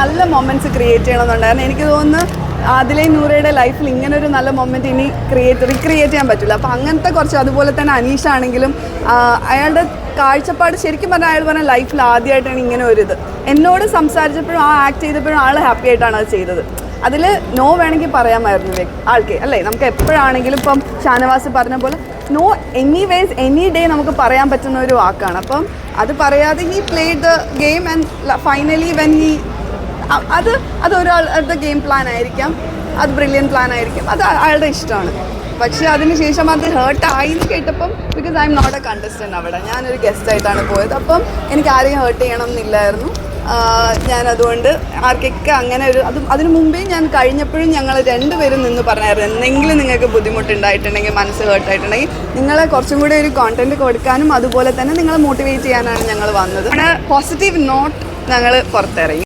നല്ല moments create ചെയ്യണമെന്നുണ്ടായിരുന്നു. എനിക്ക് തോന്നുന്നു അതിലെ നൂറയുടെ ലൈഫിൽ ഇങ്ങനെ ഒരു നല്ല മൊമെന്റ് ഇനി ക്രിയേറ്റ് റീക്രിയേറ്റ് ചെയ്യാൻ പറ്റില്ല. അപ്പോൾ അങ്ങനത്തെ കുറച്ച് അതുപോലെ തന്നെ അനീഷ് ആണെങ്കിലും അയാളുടെ കാഴ്ചപ്പാട് ശരിക്കും പറഞ്ഞാൽ അയാൾ പറഞ്ഞ ലൈഫിൽ ആദ്യമായിട്ടാണ് ഇങ്ങനെ ഒരു ഇത്. എന്നോട് സംസാരിച്ചപ്പോഴും ആ ആക്ട് ചെയ്തപ്പോഴും ആൾ ഹാപ്പി ആയിട്ടാണ് അത് ചെയ്തത്. അതിൽ നോ വേണമെങ്കിൽ പറയാമായിരുന്നു ആൾക്ക്. അല്ലേ? നമുക്ക് എപ്പോഴാണെങ്കിലും ഇപ്പം ഷാനവാസ് പറഞ്ഞ പോലെ no any ways any day നമുക്ക് പറയാൻ പറ്റുന്ന ഒരു വാക്കാണ്. അപ്പം അത് പറയാതെ he played the game and finally when he അത് അത് ഒരാളുടെ ഗെയിം പ്ലാൻ ആയിരിക്കാം. അത് ബ്രില്യൻ പ്ലാൻ ആയിരിക്കും. അത് അയാളുടെ ഇഷ്ടമാണ്. പക്ഷേ അതിനുശേഷം അത് ഹേർട്ട് ആയി എന്ന് കേട്ടപ്പം because I'm not a contestant അവിടെ. ഞാനൊരു ഗസ്റ്റ് ആയിട്ടാണ് പോയത്. അപ്പം എനിക്ക് ആരെയും ഹേർട്ട് ചെയ്യണം എന്നില്ലായിരുന്നു ഞാൻ അതുകൊണ്ട് ആർക്കൊക്കെ അങ്ങനെ ഒരു അത് അതിന് മുമ്പേ ഞാൻ കഴിഞ്ഞപ്പോഴും ഞങ്ങൾ രണ്ടുപേരും നിന്ന് പറഞ്ഞായിരുന്നു. എന്തെങ്കിലും നിങ്ങൾക്ക് ബുദ്ധിമുട്ടുണ്ടായിട്ടുണ്ടെങ്കിൽ മനസ്സ് ഹേർട്ടായിട്ടുണ്ടെങ്കിൽ നിങ്ങളെ കുറച്ചും കൂടി ഒരു കോണ്ടന്റ് കൊടുക്കാനും അതുപോലെ തന്നെ നിങ്ങളെ മോട്ടിവേറ്റ് ചെയ്യാനാണ് ഞങ്ങൾ വന്നത്. പോസിറ്റീവ് നോട്ട് ഞങ്ങൾ പുറത്തിറങ്ങി.